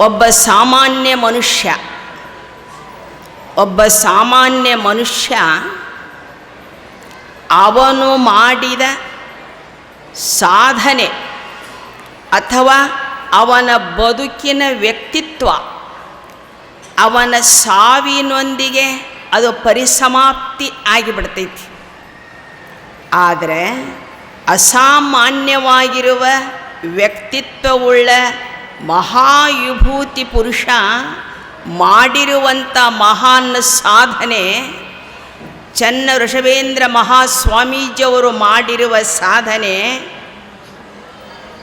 ಒಬ್ಬ ಸಾಮಾನ್ಯ ಮನುಷ್ಯ, ಒಬ್ಬ ಸಾಮಾನ್ಯ ಮನುಷ್ಯ ಅವನು ಮಾಡಿದ ಸಾಧನೆ ಅಥವಾ ಅವನ ಬದುಕಿನ ವ್ಯಕ್ತಿತ್ವ, ಅವನ ಸಾವಿನೊಂದಿಗೆ ಅದು ಪರಿಸಮಾಪ್ತಿ ಆಗಿಬಿಡ್ತೈತಿ. ಆದರೆ ಅಸಾಮಾನ್ಯವಾಗಿರುವ ವ್ಯಕ್ತಿತ್ವವುಳ್ಳ ಮಹಾಯುಭೂತಿ ಪುರುಷ ಮಾಡಿರುವಂಥ ಮಹಾನ್ ಸಾಧನೆ ಚನ್ನ ಋಷಭೇಂದ್ರ ಮಹಾಸ್ವಾಮೀಜಿಯವರು ಮಾಡಿರುವ ಸಾಧನೆ.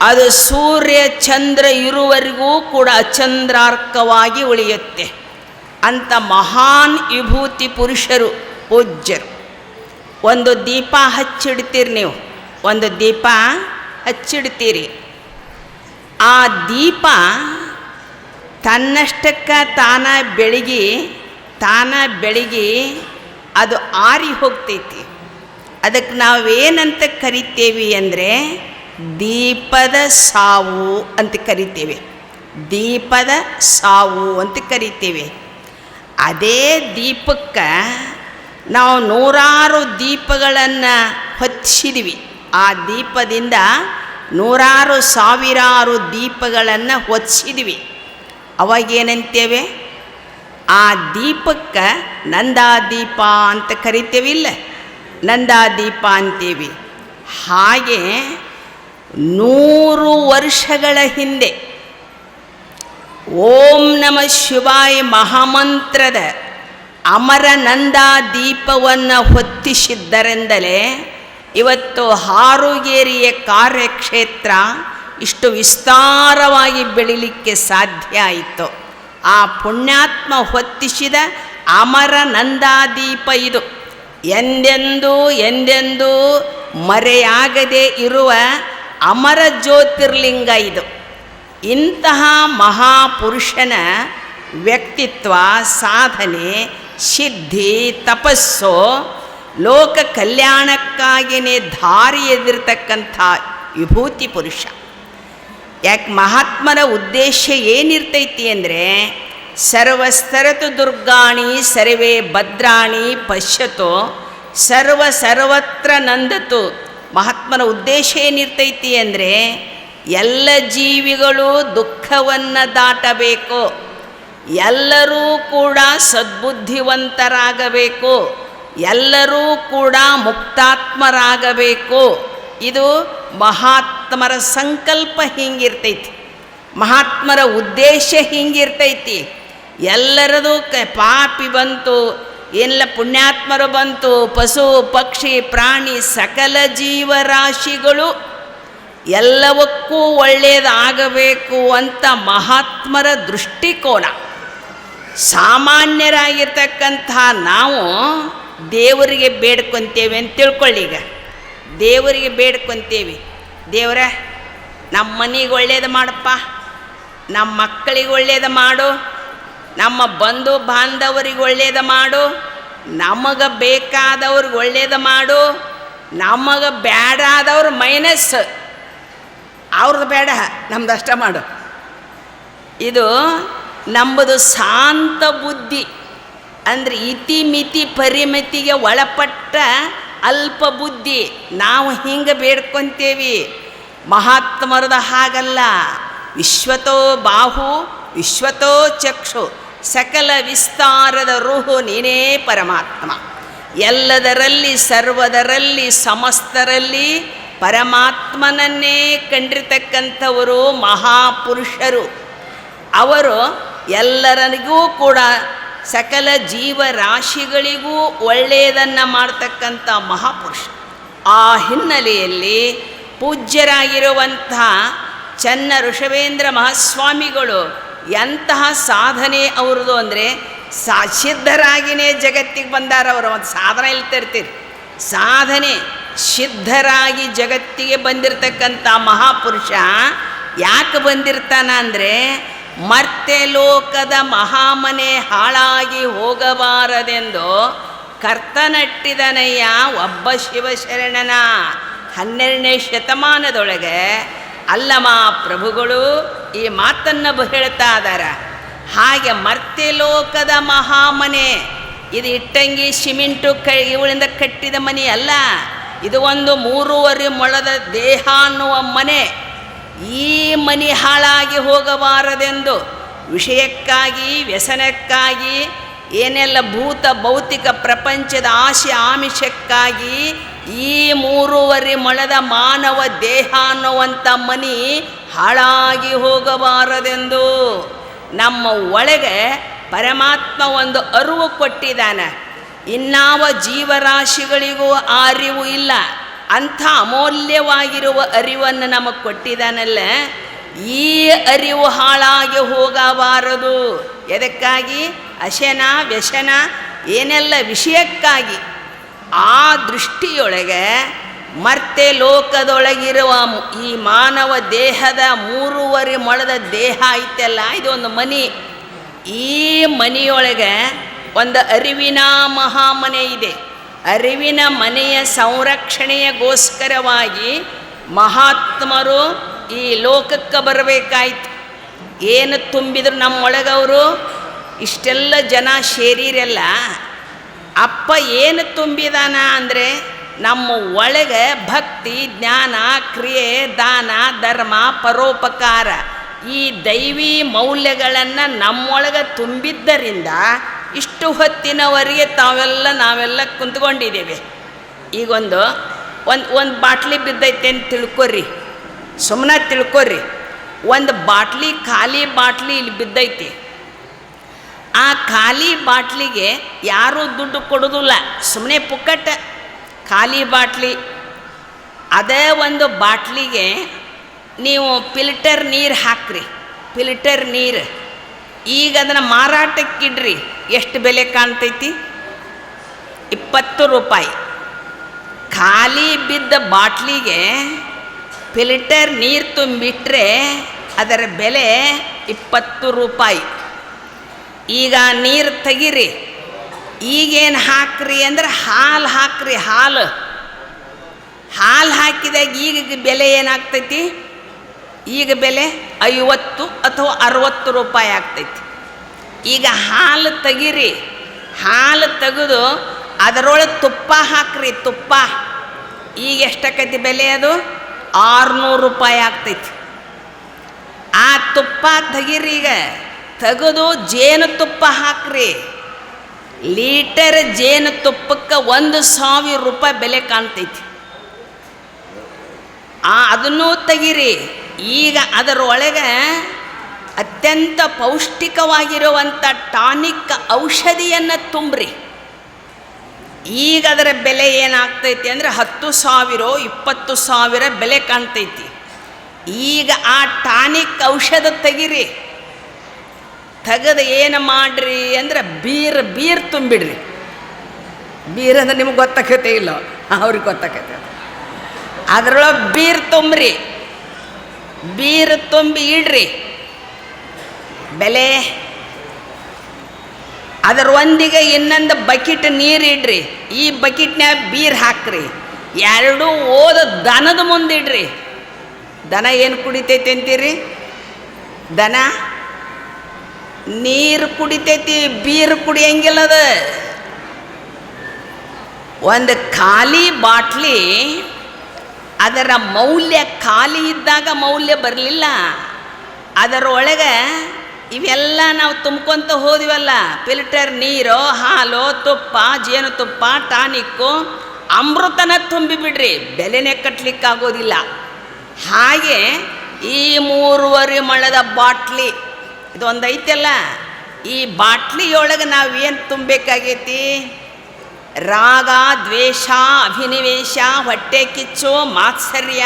ಅದು ಸೂರ್ಯ ಚಂದ್ರ ಇರುವರೆಗೂ ಕೂಡ ಅಚಂದ್ರಾರ್ಕವಾಗಿ ಉಳಿಯುತ್ತೆ. ಅಂಥ ಮಹಾನ್ ವಿಭೂತಿ ಪುರುಷರು, ಪೂಜ್ಯರು. ಒಂದು ದೀಪ ಹಚ್ಚಿಡ್ತೀರಿ ನೀವು. ಒಂದು ದೀಪ ಹಚ್ಚಿಡ್ತೀರಿ. ಆ ದೀಪ ತನ್ನಷ್ಟಕ್ಕೆ ತಾನ ಬೆಳಗಿ ತಾನ ಬೆಳಗಿ ಅದು ಆರಿ ಹೋಗ್ತೈತಿ. ಅದಕ್ಕೆ ನಾವೇನಂತ ಕರಿತೇವೆ ಅಂದರೆ ದೀಪದ ಸಾವು ಅಂತ ಕರಿತೇವೆ. ದೀಪದ ಸಾವು ಅಂತ ಕರಿತೇವೆ. ಅದೇ ದೀಪಕ್ಕೆ ನಾವು ನೂರಾರು ದೀಪಗಳನ್ನು ಹೊತ್ತಿಸಿದ್ವಿ ಆ ದೀಪದಿಂದ ನೂರಾರು ಸಾವಿರಾರು ದೀಪಗಳನ್ನು ಹೊತ್ತಿಸಿದ್ವಿ ಅವಾಗೇನಂತೇವೆ? ಆ ದೀಪಕ್ಕೆ ನಂದಾದೀಪ ಅಂತ ಕರಿತೇವಿಲ್ಲ ನಂದಾದೀಪ ಅಂತೀವಿ. ಹಾಗೆ ನೂರು ವರ್ಷಗಳ ಹಿಂದೆ ಓಂ ನಮ ಶಿವಾಯ ಮಹಾಮಂತ್ರದ ಅಮರನಂದ ದೀಪವನ್ನು ಹೊತ್ತಿಸಿದ್ದರೆಂದಲೇ ಇವತ್ತು ಹಾರುಗೇರಿಯ ಕಾರ್ಯಕ್ಷೇತ್ರ ಇಷ್ಟು ವಿಸ್ತಾರವಾಗಿ ಬೆಳಿಲಿಕ್ಕೆ ಸಾಧ್ಯ ಆಯಿತು. ಆ ಪುಣ್ಯಾತ್ಮ ಹೊತ್ತಿಸಿದ ಅಮರ ನಂದಾದೀಪ ಇದು. ಎಂದೆಂದೂ ಎಂದೆಂದೂ ಮರೆಯಾಗದೆ ಇರುವ ಅಮರ ಜ್ಯೋತಿರ್ಲಿಂಗ ಇದು. ಇಂತಹ ಮಹಾಪುರುಷನ ವ್ಯಕ್ತಿತ್ವ, ಸಾಧನೆ, ಸಿದ್ಧಿ, ತಪಸ್ಸು ಲೋಕ ಕಲ್ಯಾಣಕ್ಕಾಗಿಯೇ ದಾರಿ ಎದಿರ್ತಕ್ಕಂಥ ವಿಭೂತಿ ಪುರುಷ. ಯಾಕೆ ಮಹಾತ್ಮನ ಉದ್ದೇಶ ಏನಿರ್ತೈತಿ ಅಂದರೆ ಸರ್ವಸ್ತರತು ದುರ್ಗಾಣಿ ಸರ್ವೇ ಭದ್ರಾಣಿ ಪಶ್ಯತೋ, ಸರ್ವ ಸರ್ವತ್ರ ನಂದತು. ಮಹಾತ್ಮನ ಉದ್ದೇಶ ಏನಿರ್ತೈತಿ ಅಂದರೆ, ಎಲ್ಲ ಜೀವಿಗಳು ದುಃಖವನ್ನು ದಾಟಬೇಕು. ಎಲ್ಲರೂ ಕೂಡ ಸದ್ಬುದ್ಧಿವಂತರಾಗಬೇಕು. ಎಲ್ಲರೂ ಕೂಡ ಮುಕ್ತಾತ್ಮರಾಗಬೇಕು. ಇದು ಮಹಾತ್ಮರ ಸಂಕಲ್ಪ ಹಿಂಗಿರ್ತೈತಿ. ಮಹಾತ್ಮರ ಉದ್ದೇಶ ಹಿಂಗಿರ್ತೈತಿ. ಎಲ್ಲರದು ಕ ಪಾಪಿ ಬಂತು ಎಲ್ಲ ಪುಣ್ಯಾತ್ಮರು ಬಂತು, ಪಶು, ಪಕ್ಷಿ, ಪ್ರಾಣಿ, ಸಕಲ ಜೀವರಾಶಿಗಳು ಎಲ್ಲವಕ್ಕೂ ಒಳ್ಳೆಯದಾಗಬೇಕು ಅಂತ ಮಹಾತ್ಮರ ದೃಷ್ಟಿಕೋನ. ಸಾಮಾನ್ಯರಾಗಿರ್ತಕ್ಕಂಥ ನಾವು ದೇವರಿಗೆ ಬೇಡ್ಕೊತೇವೆ ಅಂತ ತಿಳ್ಕೊಳ್ಳಿ ಈಗ. ದೇವರಿಗೆ ಬೇಡ್ಕೊತೇವೆ. ದೇವರ, ನಮ್ಮ ಮನೆಗೆ ಒಳ್ಳೇದು ಮಾಡಪ್ಪ. ನಮ್ಮ ಮಕ್ಕಳಿಗೆ ಒಳ್ಳೇದು ಮಾಡು. ನಮ್ಮ ಬಂಧು ಬಾಂಧವರಿಗೆ ಒಳ್ಳೇದು ಮಾಡು. ನಮಗೆ ಬೇಕಾದವ್ರಿಗೆ ಒಳ್ಳೇದು ಮಾಡು. ನಮಗೆ ಬೇಡಾದವ್ರು ಮೈನಸ್ ಅವ್ರದ್ದು ಬೇಡ, ನಮ್ದು ಅಷ್ಟ ಮಾಡು. ಇದು ನಮ್ಮದು ಶಾಂತ ಬುದ್ಧಿ. ಅಂದರೆ ಇತಿ ಮಿತಿ ಪರಿಮಿತಿಗೆ ಒಳಪಟ್ಟ ಅಲ್ಪ ಬುದ್ಧಿ. ನಾವು ಹಿಂಗೆ ಬೇಡ್ಕೊತೇವಿ. ಮಹಾತ್ಮರದ ಹಾಗಲ್ಲ. ವಿಶ್ವತೋ ಬಾಹು, ವಿಶ್ವತೋ ಚಕ್ಷು. ಸಕಲ ವಿಸ್ತಾರದ ರುಹು ನೀನೇ ಪರಮಾತ್ಮ. ಎಲ್ಲದರಲ್ಲಿ, ಸರ್ವದರಲ್ಲಿ, ಸಮಸ್ತರಲ್ಲಿ ಪರಮಾತ್ಮನನ್ನೇ ಕಂಡಿರ್ತಕ್ಕಂಥವರು ಮಹಾಪುರುಷರು. ಅವರು ಎಲ್ಲರನಿಗೂ ಕೂಡ ಸಕಲ ಜೀವರಾಶಿಗಳಿಗೂ ಒಳ್ಳೆಯದನ್ನು ಮಾಡ್ತಕ್ಕಂಥ ಮಹಾಪುರುಷ. ಆ ಹಿನ್ನೆಲೆಯಲ್ಲಿ ಪೂಜ್ಯರಾಗಿರುವಂಥ ಚನ್ನ ಋಷಭೇಂದ್ರ ಮಹಾಸ್ವಾಮಿಗಳು ಎಂತಹ ಸಾಧನೆ ಅವ್ರದ್ದು ಅಂದರೆ ಸಾ ಸಿದ್ಧರಾಗಿನೇ ಜಗತ್ತಿಗೆ ಬಂದಾರ ಅವರು. ಒಂದು ಸಾಧನೆ ಇಲ್ತಿರ್ತೀರಿ ಸಾಧನೆ ಸಿದ್ಧರಾಗಿ ಜಗತ್ತಿಗೆ ಬಂದಿರತಕ್ಕಂಥ ಮಹಾಪುರುಷ ಯಾಕೆ ಬಂದಿರ್ತಾನ ಅಂದರೆ ಮರ್ತೆ ಲೋಕದ ಮಹಾಮನೆ ಹಾಳಾಗಿ ಹೋಗಬಾರದೆಂದು ಕರ್ತನಟ್ಟಿದನಯ್ಯ ಒಬ್ಬ ಶಿವಶರಣನ. ಹನ್ನೆರಡನೇ ಶತಮಾನದೊಳಗೆ ಅಲ್ಲಮ್ಮ ಪ್ರಭುಗಳು ಈ ಮಾತನ್ನು ಹೇಳ್ತಾ ಇದಾರ. ಹಾಗೆ ಮರ್ತ್ಯಲೋಕದ ಮಹಾಮನೆ, ಇದು ಇಟ್ಟಂಗಿ ಸಿಮೆಂಟು ಕ ಇವಳಿಂದ ಕಟ್ಟಿದ ಮನೆ ಅಲ್ಲ ಇದು ಒಂದು ಮೂರುವರೆ ಮೊಳದ ದೇಹ ಅನ್ನುವ ಮನೆ. ಈ ಮನೆ ಹಾಳಾಗಿ ಹೋಗಬಾರದೆಂದು ವಿಷಯಕ್ಕಾಗಿ, ವ್ಯಸನಕ್ಕಾಗಿ, ಏನೆಲ್ಲ ಭೂತ ಭೌತಿಕ ಪ್ರಪಂಚದ ಆಶೆ ಆಮಿಷಕ್ಕಾಗಿ ಈ ಮೂರುವರೆ ಮೊಳದ ಮಾನವ ದೇಹ ಅನ್ನುವಂಥ ಮನಿ ಹಾಳಾಗಿ ಹೋಗಬಾರದೆಂದು ನಮ್ಮ ಒಳಗೆ ಪರಮಾತ್ಮ ಒಂದು ಅರಿವು ಕೊಟ್ಟಿದ್ದಾನೆ. ಇನ್ನಾವ ಜೀವರಾಶಿಗಳಿಗೂ ಆ ಅರಿವು ಇಲ್ಲ. ಅಂಥ ಅಮೂಲ್ಯವಾಗಿರುವ ಅರಿವನ್ನು ನಮಗೆ ಕೊಟ್ಟಿದ್ದಾನಲ್ಲ ಈ ಅರಿವು ಹಾಳಾಗಿ ಹೋಗಬಾರದು. ಎದಕ್ಕಾಗಿ? ಅಶನ, ವ್ಯಶನ, ಏನೆಲ್ಲ ವಿಷಯಕ್ಕಾಗಿ? ಆ ದೃಷ್ಟಿಯೊಳಗೆ ಮತ್ತೆ ಲೋಕದೊಳಗಿರುವ ಈ ಮಾನವ ದೇಹದ ಮೂರುವರೆ ಮೊಳದ ದೇಹ ಐತೆಲ್ಲ, ಇದೊಂದು ಮನಿ. ಈ ಮನಿಯೊಳಗೆ ಒಂದು ಅರಿವಿನ ಮಹಾಮನೆ ಇದೆ. ಅರಿವಿನ ಮನೆಯ ಸಂರಕ್ಷಣೆಯಗೋಸ್ಕರವಾಗಿ ಮಹಾತ್ಮರು ಈ ಲೋಕಕ್ಕೆ ಬರಬೇಕಾಯ್ತು. ಏನು ತುಂಬಿದ್ರು ನಮ್ಮೊಳಗವರು? ಇಷ್ಟೆಲ್ಲ ಜನ ಸೇರಿರಲ್ಲ ಅಪ್ಪ ಏನು ತುಂಬಿದಾನ ಅಂದರೆ ನಮ್ಮ ಒಳಗೆ ಭಕ್ತಿ, ಜ್ಞಾನ, ಕ್ರಿಯೆ, ದಾನ, ಧರ್ಮ, ಪರೋಪಕಾರ ಈ ದೈವಿ ಮೌಲ್ಯಗಳನ್ನು ನಮ್ಮೊಳಗೆ ತುಂಬಿದ್ದರಿಂದ ಇಷ್ಟು ಹೊತ್ತಿನವರೆಗೆ ತಾವೆಲ್ಲ ನಾವೆಲ್ಲ ಕುಂತ್ಕೊಂಡಿದ್ದೇವೆ. ಈಗೊಂದು, ಒಂದು ಒಂದು ಬಾಟ್ಲಿ ಬಿದ್ದೈತೆ ಅಂತ ತಿಳ್ಕೊರಿ ಸುಮ್ಮನೆ ತಿಳ್ಕೊರಿ ಒಂದು ಬಾಟ್ಲಿ, ಖಾಲಿ ಬಾಟ್ಲಿ ಇಲ್ಲಿ ಬಿದ್ದೈತಿ. ಆ ಖಾಲಿ ಬಾಟ್ಲಿಗೆ ಯಾರೂ ದುಡ್ಡು ಕೊಡೋದಿಲ್ಲ. ಸುಮ್ಮನೆ ಪುಕ್ಕಟ್ಟ ಖಾಲಿ ಬಾಟ್ಲಿ. ಅದೇ ಒಂದು ಬಾಟ್ಲಿಗೆ ನೀವು ಫಿಲ್ಟರ್ ನೀರು ಹಾಕ್ರಿ. ಫಿಲ್ಟರ್ ನೀರು. ಈಗ ಅದನ್ನು ಮಾರಾಟಕ್ಕಿಡ್ರಿ. ಎಷ್ಟು ಬೆಲೆ ಕಾಣ್ತೈತಿ? ಇಪ್ಪತ್ತು ರೂಪಾಯಿ. ಖಾಲಿ ಬಿದ್ದ ಬಾಟ್ಲಿಗೆ ಫಿಲ್ಟರ್ ನೀರು ತುಂಬಿಟ್ರೆ ಅದರ ಬೆಲೆ ಇಪ್ಪತ್ತು ರೂಪಾಯಿ. ಈಗ ನೀರು ತೆಗೀರಿ. ಈಗೇನು ಹಾಕ್ರಿ ಅಂದ್ರೆ ಹಾಲು ಹಾಕ್ರಿ, ಹಾಲು. ಹಾಲು ಹಾಕಿದಾಗ ಈಗ ಬೆಲೆ ಏನಾಗ್ತೈತಿ? ಈಗ ಬೆಲೆ ಐವತ್ತು ಅಥವಾ ಅರವತ್ತು ರೂಪಾಯಿ ಆಗ್ತೈತಿ. ಈಗ ಹಾಲು ತೆಗೀರಿ, ಹಾಲು ತೆಗೆದು ಅದರೊಳಗೆ ತುಪ್ಪ ಹಾಕ್ರಿ, ತುಪ್ಪ. ಈಗ ಎಷ್ಟಾಕೈತಿ ಬೆಲೆ ಅದು? ಆರುನೂರು ರೂಪಾಯಿ ಆಗ್ತೈತಿ. ಆ ತುಪ್ಪ ತೆಗೀರಿ ಈಗ. ತೆಗೆದು ಜೇನುತುಪ್ಪ ಹಾಕ್ರಿ. ಲೀಟರ್ ಜೇನುತುಪ್ಪಕ್ಕೆ ಒಂದು ಸಾವಿರ ರೂಪಾಯಿ ಬೆಲೆ ಕಾಣ್ತೈತಿ. ಆ ಅದನ್ನೂ ತೆಗೀರಿ. ಈಗ ಅದರೊಳಗೆ ಅತ್ಯಂತ ಪೌಷ್ಟಿಕವಾಗಿರುವಂಥ ಟಾನಿಕ್ ಔಷಧಿಯನ್ನು ತುಂಬ್ರಿ. ಈಗ ಅದರ ಬೆಲೆ ಏನಾಗ್ತೈತಿ ಅಂದರೆ ಹತ್ತು ಸಾವಿರ ಇಪ್ಪತ್ತು ಸಾವಿರ ಬೆಲೆ ಕಾಣ್ತೈತಿ. ಈಗ ಆ ಟಾನಿಕ್ ಔಷಧ ತೆಗಿರಿ. ತೆಗೆದು ಏನು ಮಾಡ್ರಿ ಅಂದರೆ ಬೀರ್ ಬೀರ್ ತುಂಬಿಡ್ರಿ. ಬೀರ್ ಅಂದ್ರೆ ನಿಮ್ಗೆ ಗೊತ್ತಾಗತ್ತೆ ಇಲ್ಲ? ಅವ್ರಿಗೆ ಗೊತ್ತಾಗತ್ತೆ ಅದರೊಳಗೆ ಬೀರ್ ತುಂಬ್ರಿ. ಬೀರ್ ತುಂಬಿ ಇಡ್ರಿ. ಬೆಲೆ. ಅದರ ಒಂದಿಗೆ ಇನ್ನೊಂದು ಬಕೆಟ್ ನೀರು ಇಡ್ರಿ. ಈ ಬಕೆಟ್ನ್ಯಾಗ ಬೀರ್ ಹಾಕ್ರಿ. ಎರಡೂ ಓದ ದನದ ಮುಂದಿಡ್ರಿ ದನ ಏನು ಕುಡಿತೈತಿ ಅಂತೀರಿ? ದನ? ನೀರು ಕುಡಿತೈತಿ, ಬೀರ್ ಕುಡಿಯಂಗಿಲ್ಲ ಅದು ಒಂದು ಖಾಲಿ ಬಾಟ್ಲಿ ಅದರ ಮೌಲ್ಯ ಖಾಲಿ ಇದ್ದಾಗ ಮೌಲ್ಯ ಬರಲಿಲ್ಲ. ಅದರೊಳಗೆ ಇವೆಲ್ಲ ನಾವು ತುಂಬ್ಕೊತ ಹೋದಿವಲ್ಲ. ಫಿಲ್ಟರ್ ನೀರು, ಹಾಲು, ತುಪ್ಪ, ಜೇನುತುಪ್ಪ, ಟಾನಿಕ್ಕು, ಅಮೃತನ ತುಂಬಿಬಿಡ್ರಿ ಬೆಲೆನೇ ಕಟ್ಟಲಿಕ್ಕಾಗೋದಿಲ್ಲ ಹಾಗೆ ಈ ಮೂರುವರೆ ಮಳದ ಬಾಟ್ಲಿ ಇದೊಂದು ಐತಲ್ಲ ಈ ಬಾಟ್ಲಿಯೊಳಗೆ ನಾವೇನು ತುಂಬಬೇಕಾಗೈತಿ? ರಾಗ ದ್ವೇಷ ಅಭಿನಿವೇಶ ಹೊಟ್ಟೆ ಕಿಚ್ಚು ಮಾತ್ಸರ್ಯ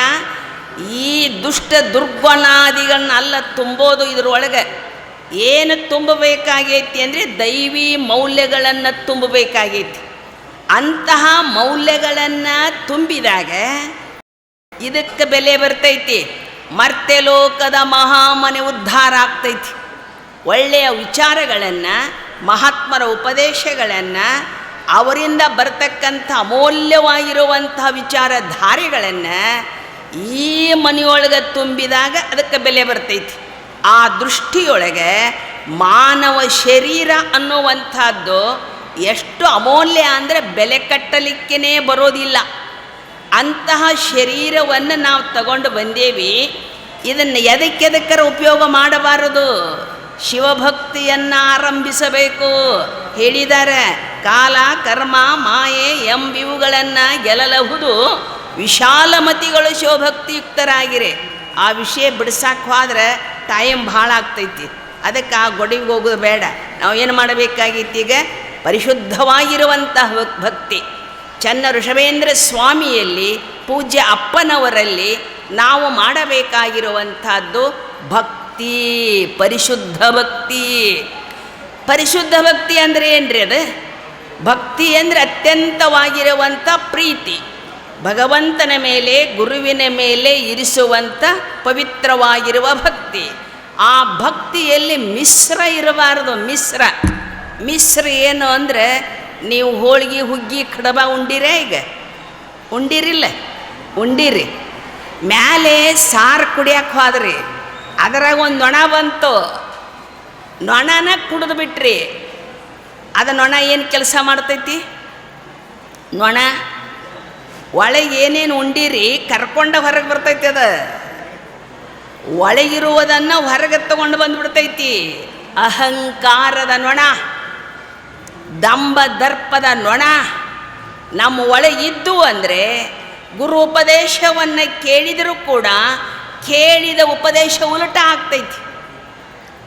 ಈ ದುಷ್ಟ ದುರ್ಗುಣಾದಿಗಳನ್ನೆಲ್ಲ ತುಂಬೋದು ಇದರೊಳಗೆ ಏನು ತುಂಬಬೇಕಾಗೈತಿ ಅಂದರೆ ದೈವಿ ಮೌಲ್ಯಗಳನ್ನು ತುಂಬಬೇಕಾಗೈತಿ. ಅಂತಹ ಮೌಲ್ಯಗಳನ್ನು ತುಂಬಿದಾಗ ಇದಕ್ಕೆ ಬೆಲೆ ಬರ್ತೈತಿ. ಮರ್ತೆ ಲೋಕದ ಮಹಾಮನೆ ಉದ್ಧಾರ ಆಗ್ತೈತಿ. ಒಳ್ಳೆಯ ವಿಚಾರಗಳನ್ನು, ಮಹಾತ್ಮರ ಉಪದೇಶಗಳನ್ನು ಅವರಿಂದ ಬರ್ತಕ್ಕಂಥ ಅಮೂಲ್ಯವಾಗಿರುವಂಥ ವಿಚಾರಧಾರೆಗಳನ್ನು ಈ ಮನೆಯೊಳಗೆ ತುಂಬಿದಾಗ ಅದಕ್ಕೆ ಬೆಲೆ ಬರ್ತೈತಿ. ಆ ದೃಷ್ಟಿಯೊಳಗೆ ಮಾನವ ಶರೀರ ಅನ್ನುವಂಥದ್ದು ಎಷ್ಟು ಅಮೂಲ್ಯ ಅಂದರೆ ಬೆಲೆ ಕಟ್ಟಲಿಕ್ಕೇ ಬರೋದಿಲ್ಲ. ಅಂತಹ ಶರೀರವನ್ನು ನಾವು ತಗೊಂಡು ಬಂದೇವಿ, ಇದನ್ನು ಎದಕ್ಕೆದಕ್ಕರ ಉಪಯೋಗ ಮಾಡಬಾರದು? ಶಿವಭಕ್ತಿಯನ್ನು ಆರಂಭಿಸಬೇಕು. ಹೇಳಿದ್ದಾರೆ ಕಾಲ, ಕರ್ಮ, ಮಾಯೆ ಎಂಬಿವುಗಳನ್ನು ಗೆಲ್ಲಲಹುದು ವಿಶಾಲಮತಿಗಳು ಶಿವಭಕ್ತಿಯುಕ್ತರಾಗಿರಿ. ಆ ವಿಷಯ ಬಿಡ್ಸಕ್ಕೆ ಹೋದ್ರೆ ಟೈಮ್ ಭಾಳ ಆಗ್ತೈತಿ. ಅದಕ್ಕೆ ಆ ಗೊಡಿಗೆ ಹೋಗೋದು ಬೇಡ. ನಾವು ಏನು ಮಾಡಬೇಕಾಗಿತ್ತು ಈಗ ಪರಿಶುದ್ಧವಾಗಿರುವಂತಹ ಭಕ್ತಿ. ಚನ್ನ ಋಷಭೇಂದ್ರ ಸ್ವಾಮಿಯಲ್ಲಿ, ಪೂಜ್ಯ ಅಪ್ಪನವರಲ್ಲಿ ನಾವು ಮಾಡಬೇಕಾಗಿರುವಂಥದ್ದು ಭಕ್ತಿ. ಪರಿಶುದ್ಧ ಭಕ್ತಿ. ಪರಿಶುದ್ಧ ಭಕ್ತಿ ಅಂದರೆ ಏನ್ರಿ ಅದು? ಭಕ್ತಿ ಅಂದರೆ ಅತ್ಯಂತವಾಗಿರುವಂಥ ಪ್ರೀತಿ. ಭಗವಂತನ ಮೇಲೆ, ಗುರುವಿನ ಮೇಲೆ ಇರಿಸುವಂಥ ಪವಿತ್ರವಾಗಿರುವ ಭಕ್ತಿ. ಆ ಭಕ್ತಿಯಲ್ಲಿ ಮಿಶ್ರ ಇರಬಾರದು, ಮಿಶ್ರ. ಮಿಶ್ರ ಏನು ಅಂದರೆ ನೀವು ಹೋಳಿಗೆ, ಹುಗ್ಗಿ, ಕಡಬ ಉಂಡಿರೇ ಈಗ? ಉಂಡಿರಿಲ್ಲ? ಉಂಡಿರಿ. ಮ್ಯಾಲೆ ಸಾರು ಕುಡಿಯಕ್ಕೆ ಹೋದ್ರಿ. ಅದರಾಗ ಒಂದು ನೊಣ ಬಂತು. ನೊಣನ ಕುಡಿದು ಬಿಟ್ರಿ. ಅದು ನೊಣ ಏನು ಕೆಲಸ ಮಾಡ್ತೈತಿ? ನೊಣ ಒಳಗೆ ಏನೇನು ಉಂಡಿರಿ ಕರ್ಕೊಂಡ ಹೊರಗೆ ಬರ್ತೈತಿ ಅದು. ಒಳಗಿರುವುದನ್ನು ಹೊರಗೆ ತಗೊಂಡು ಬಂದ್ಬಿಡ್ತೈತಿ. ಅಹಂಕಾರದ ನೊಣ, ದಂಬ ದರ್ಪದ ನೊಣ, ನಮ್ಮ ಒಳಗಿದ್ದು ಅಂದರೆ ಗುರು ಉಪದೇಶವನ್ನು ಕೇಳಿದರೂ ಕೂಡ ಕೇಳಿದ ಉಪದೇಶ ಉಲಟ ಆಗ್ತೈತಿ.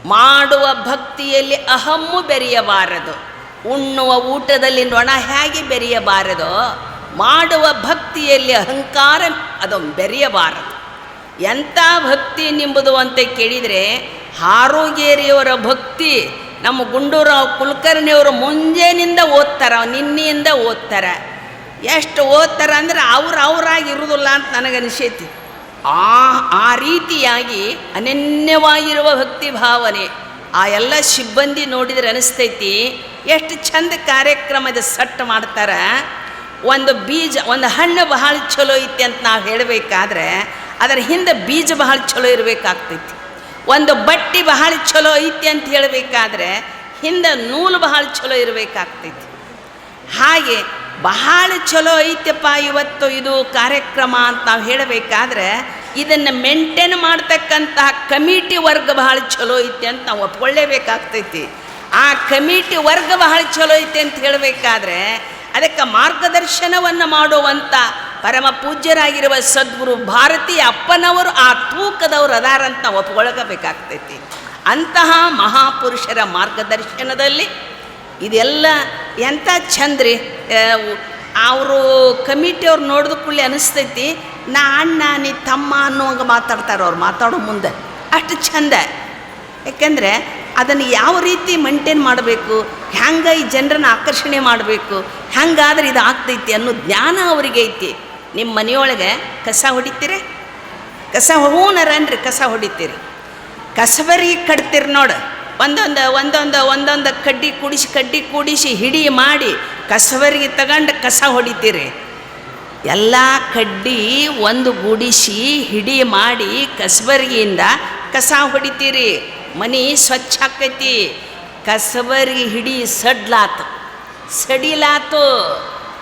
ಮಾಡುವ ಭಕ್ತಿಯಲ್ಲಿ ಅಹಮ್ಮು ಬೆರೆಯಬಾರದು. ಉಣ್ಣುವ ಊಟದಲ್ಲಿ ನೊಣ ಹೇಗೆ ಬೆರೆಯಬಾರದು? ಮಾಡುವ ಭಕ್ತಿಯಲ್ಲಿ ಅಹಂಕಾರ ಅದು ಬೆರೆಯಬಾರದು. ಎಂಥ ಭಕ್ತಿ ನಿಂಬುದು ಅಂತ ಕೇಳಿದರೆ, ಹಾರೋಗೇರಿಯವರ ಭಕ್ತಿ ನಮ್ಮ ಗುಂಡೂರಾವ್ ಕುಲಕರ್ಣಿಯವರು ಮುಂಜಾನಿಂದ ಓದ್ತಾರ, ನಿನ್ನೆಯಿಂದ ಓದ್ತಾರೆ. ಎಷ್ಟು ಓದ್ತಾರೆ ಅಂದ್ರೆ ಅವ್ರು ಅವರಾಗಿ ಇರುವುದಿಲ್ಲ ಅಂತ ನನಗನಿಸೈತಿ ಆ ಆ ರೀತಿಯಾಗಿ ಅನನ್ಯವಾಗಿರುವ ಭಕ್ತಿ ಭಾವನೆ ಆ ಎಲ್ಲ ಸಿಬ್ಬಂದಿ ನೋಡಿದ್ರೆ ಅನಿಸ್ತೈತಿ, ಎಷ್ಟು ಚಂದ ಕಾರ್ಯಕ್ರಮದ ಸಟ್ ಮಾಡ್ತಾರೆ. ಒಂದು ಬೀಜ, ಒಂದು ಹಣ್ಣು ಬಹಳ ಚಲೋ ಐತಿ ಅಂತ ನಾವು ಹೇಳಬೇಕಾದ್ರೆ, ಅದರ ಹಿಂದೆ ಬೀಜ ಬಹಳ ಚಲೋ ಇರಬೇಕಾಗ್ತೈತಿ. ಒಂದು ಬಟ್ಟೆ ಬಹಳ ಚಲೋ ಐತಿ ಅಂತ ಹೇಳಬೇಕಾದ್ರೆ, ಹಿಂದೆ ನೂಲು ಬಹಳ ಚಲೋ ಇರಬೇಕಾಗ್ತೈತಿ. ಹಾಗೆ ಬಹಳ ಚಲೋ ಐತಪ್ಪ ಇವತ್ತು ಇದು ಕಾರ್ಯಕ್ರಮ ಅಂತ ನಾವು ಹೇಳಬೇಕಾದ್ರೆ ಇದನ್ನು ಮೇಂಟೈನ್ ಮಾಡ್ತಕ್ಕಂತಹ ಕಮಿಟಿ ವರ್ಗ ಬಹಳ ಚಲೋ ಐತಿ ಅಂತ ನಾವು ಒಪ್ಕೊಳ್ಳೇಬೇಕಾಗ್ತೈತಿ. ಆ ಕಮಿಟಿ ವರ್ಗ ಬಹಳ ಚಲೋ ಐತೆ ಅಂತ ಹೇಳಬೇಕಾದ್ರೆ ಅದಕ್ಕೆ ಮಾರ್ಗದರ್ಶನವನ್ನು ಮಾಡುವಂಥ ಪರಮ ಪೂಜ್ಯರಾಗಿರುವ ಸದ್ಗುರು ಭಾರತೀಯ ಅಪ್ಪನವರು ಆ ತೂಕದವರು ಅದಾರಂತ ನಾವು ಒಪ್ಕೊಳ್ಳಬೇಕಾಗ್ತೈತಿ. ಅಂತಹ ಮಹಾಪುರುಷರ ಮಾರ್ಗದರ್ಶನದಲ್ಲಿ ಇದೆಲ್ಲ ಎಂಥ ಚಂದ್ರಿ ಅವರು ಕಮಿಟಿಯವ್ರು ನೋಡಿದ ಕೂಡಲೇ ಅನಿಸ್ತೈತಿ. ನಾ ಅಣ್ಣ, ನೀ ತಮ್ಮ ಅನ್ನೋಂಗೆ ಮಾತಾಡ್ತಾರೆ ಅವ್ರು, ಮಾತಾಡೋ ಮುಂದೆ. ಅಷ್ಟು ಚಂದ. ಯಾಕೆಂದರೆ ಅದನ್ನು ಯಾವ ರೀತಿ ಮೇಂಟೈನ್ ಮಾಡಬೇಕು, ಹ್ಯಾಂಗ ಈ ಜನರನ್ನು ಆಕರ್ಷಣೆ ಮಾಡಬೇಕು ಹೆಂಗಾದ್ರೆ ಇದು ಆಗ್ತೈತಿ ಅನ್ನೋ ಜ್ಞಾನ ಅವರಿಗೆ ಐತಿ. ನಿಮ್ಮ ಮನೆಯೊಳಗೆ ಕಸ ಹೊಡಿತೀರಿ? ಕಸ ಹೂನರನ್ರಿ ಕಸ ಹೊಡಿತೀರಿ? ಕಸಬರಿ ಕಟ್ತೀರಿ ನೋಡು. ಒಂದೊಂದು ಒಂದೊಂದು ಒಂದೊಂದು ಕಡ್ಡಿ ಕೂಡಿಸಿ ಕಡ್ಡಿ ಕೂಡಿಸಿ, ಹಿಡಿ ಮಾಡಿ ಕಸವರಿಗೆ ತಗೊಂಡು ಕಸ ಹೊಡಿತೀರಿ. ಎಲ್ಲ ಕಡ್ಡಿ ಒಂದು ಗುಡಿಸಿ ಹಿಡಿ ಮಾಡಿ ಕಸಬರಿಗೆಯಿಂದ ಕಸ ಹೊಡಿತೀರಿ. ಮನೆ ಸ್ವಚ್ಛ ಆಕೈತಿ. ಕಸಬರಿಗೆ ಹಿಡಿ ಸಡ್ಲಾತು. ಸಡಿಲಾತು.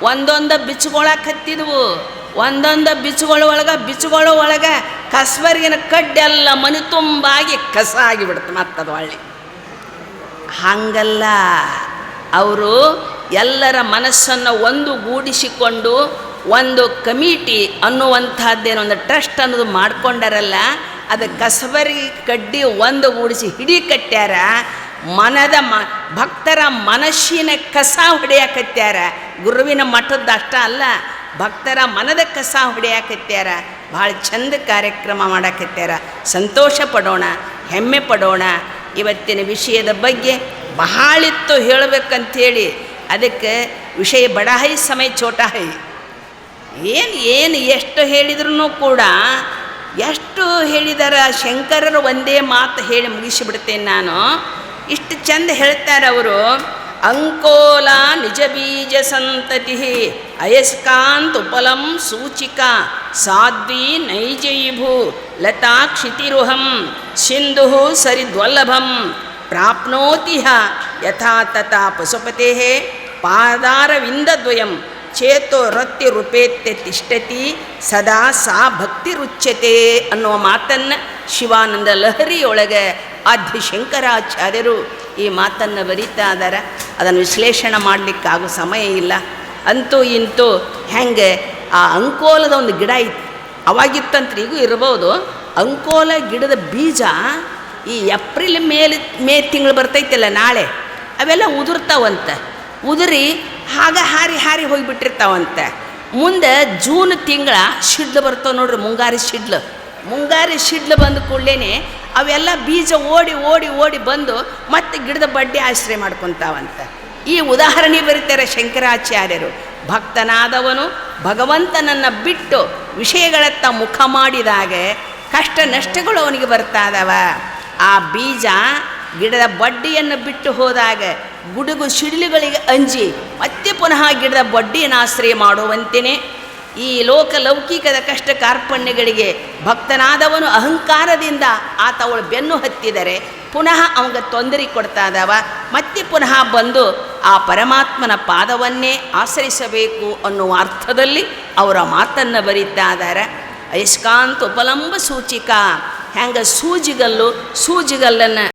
ಒಂದೊಂದು ಬಿಚ್ಕೊಳಕ್ಕೆ ಒಂದೊಂದು ಬಿಚ್ಚುಗಳ ಒಳಗೆ ಬಿಚ್ಚುಗಳ ಒಳಗೆ ಕಸಬರಿಗಿನ ಕಡ್ಡೆಲ್ಲ ಮನೆ ತುಂಬಾಗಿ ಕಸ ಆಗಿಬಿಡುತ್ತೆ ಮತ್ತದು ಹೊಳ್ಳಿ. ಹಾಗಲ್ಲ. ಅವರು ಎಲ್ಲರ ಮನಸ್ಸನ್ನು ಒಂದು ಗೂಡಿಸಿಕೊಂಡು ಒಂದು ಕಮಿಟಿ ಅನ್ನುವಂಥದ್ದೇನೋ, ಒಂದು ಟ್ರಸ್ಟ್ ಅನ್ನೋದು ಮಾಡ್ಕೊಂಡಾರಲ್ಲ, ಅದು ಕಸಬರಿ ಕಡ್ಡಿ ಒಂದು ಗೂಡಿಸಿ ಹಿಡಿ ಕಟ್ಟ್ಯಾರ, ಮನದ ಮ, ಭಕ್ತರ ಮನಸ್ಸಿನ ಕಸ ಹೊಡೆಯಕತ್ಯಾರ. ಗುರುವಿನ ಮಠದ ಅಷ್ಟ ಅಲ್ಲ, ಭಕ್ತರ ಮನದ ಕಸ ಹೊಡೆಯಕತ್ಯಾರ. ಭಾಳ ಚಂದ ಕಾರ್ಯಕ್ರಮ ಮಾಡಕತ್ಯಾರ. ಸಂತೋಷ ಪಡೋಣ, ಹೆಮ್ಮೆ ಪಡೋಣ. ಇವತ್ತಿನ ವಿಷಯದ ಬಗ್ಗೆ ಬಹಳಿತ್ತು ಹೇಳಬೇಕಂಥೇಳಿ ಅದಕ್ಕೆ ವಿಷಯ ಬಡಹೈ ಸಮಯ ಚೋಟ ಹೈ. ಏನು ಏನು ಎಷ್ಟು ಹೇಳಿದ್ರೂ ಕೂಡ ಎಷ್ಟು ಹೇಳಿದಾರ ಶಂಕರರು ಒಂದೇ ಮಾತು ಹೇಳಿ ಮುಗಿಸಿಬಿಡ್ತೇನೆ ನಾನು. ಇಷ್ಟು ಚಂದ ಹೇಳ್ತಾರೆ ಅವರು, ಅಂಕೋಲ ನಿಜ ಬೀಜ ಸಂತತಿ ಅಯಸ್ಕಾಂತ್ ಉಪಲಂ ಸೂಚಿಕಾ, ಸಾಧ್ವಿ ನೈಜೈಭು ಲತಾ ಕ್ಷಿತಿರುಹಂ ಸಿಂಧು ಸರಿದ್ವಲ್ಲಭಂ ಪ್ರಾಪ್ನೋತಿಹ ಯಥಾ ತಥಾ ಪಶುಪತೆ ಪಾದಾರವಿಂದದ್ವಯಂ ಚೇತೋ ರತ್ತಿ ರೂಪೇತ್ಯ ತಿಷ್ಟತಿ, ಸದಾ ಸಾ ಭಕ್ತಿ ರುಚ್ಯತೆ ಅನ್ನುವ ಮಾತನ್ನು ಶಿವಾನಂದ ಲಹರಿಯೊಳಗೆ ಆದ್ಯ ಶಂಕರಾಚಾರ್ಯರು ಈ ಮಾತನ್ನು ಬರೀತಾ ಇದ್ದಾರೆ ಅದನ್ನು ವಿಶ್ಲೇಷಣೆ ಮಾಡಲಿಕ್ಕಾಗೋ ಸಮಯ ಇಲ್ಲ. ಅಂತೂ ಇಂತೂ ಹೆಂಗೆ ಆ ಅಂಕೋಲದ ಒಂದು ಗಿಡ ಇತ್ತು ಅವಾಗಿತ್ತಂತ್ರಿಗೂ ಇರ್ಬೋದು. ಅಂಕೋಲ ಗಿಡದ ಬೀಜ ಈ ಏಪ್ರಿಲ್ ಮೇಲೆ ಮೇ ತಿಂಗಳು ಬರ್ತೈತಲ್ಲ ನಾಳೆ, ಅವೆಲ್ಲ ಉದುರ್ತಾವಂತೆ. ಉದುರಿ ಆಗ ಹಾರಿ ಹಾರಿ ಹೋಗಿಬಿಟ್ಟಿರ್ತಾವಂತೆ. ಮುಂದೆ ಜೂನ್ ತಿಂಗಳ ಶಿಡ್ಲು ಬರ್ತಾವೆ ನೋಡ್ರಿ, ಮುಂಗಾರಿ ಶಿಡ್ಲು. ಮುಂಗಾರಿ ಶಿಡ್ಲು ಬಂದ ಕೂಡಲೇ ಅವೆಲ್ಲ ಬೀಜ ಓಡಿ ಓಡಿ ಓಡಿ ಬಂದು ಮತ್ತೆ ಗಿಡದ ಬಡ್ಡಿ ಆಶ್ರಯ ಮಾಡ್ಕೊತಾವಂತೆ. ಈ ಉದಾಹರಣೆ ಬರೀತಾರೆ ಶಂಕರಾಚಾರ್ಯರು. ಭಕ್ತನಾದವನು ಭಗವಂತನನ್ನು ಬಿಟ್ಟು ವಿಷಯಗಳತ್ತ ಮುಖ ಮಾಡಿದಾಗ ಕಷ್ಟ ನಷ್ಟಗಳು ಅವನಿಗೆ ಬರ್ತಾ ಇದಾವ ಆ ಬೀಜ ಗಿಡದ ಬಡ್ಡಿಯನ್ನು ಬಿಟ್ಟು ಹೋದಾಗ ಗುಡುಗು ಸಿಡಿಲುಗಳಿಗೆ ಅಂಜಿ, ಮತ್ತೆ ಪುನಃ ಗಿಡದ ಬಡ್ಡಿಯನ್ನು ಆಶ್ರಯ ಮಾಡುವಂತೆಯೇ ಈ ಲೋಕ ಲೌಕಿಕದ ಕಷ್ಟ ಕಾರ್ಪಣ್ಯಗಳಿಗೆ ಭಕ್ತನಾದವನು ಅಹಂಕಾರದಿಂದ ಆತ ಅವಳು ಬೆನ್ನು ಹತ್ತಿದರೆ ಪುನಃ ಅವಂಗೆ ತೊಂದರೆ ಕೊಡ್ತಾ ಇದ್ದಾವ ಮತ್ತೆ ಪುನಃ ಬಂದು ಆ ಪರಮಾತ್ಮನ ಪಾದವನ್ನೇ ಆಶ್ರಯಿಸಬೇಕು ಅನ್ನುವ ಅರ್ಥದಲ್ಲಿ ಅವರ ಮಾತನ್ನು ಬರೀತಾ ಇದ್ದಾರೆ ಅಯಸ್ಕಾಂತ ಉಪಲಂಬ ಸೂಚಿಕ. ಹೆಂಗೆ ಸೂಜಿಗಲ್ಲು, ಸೂಜಿಗಲ್ಲನ್ನು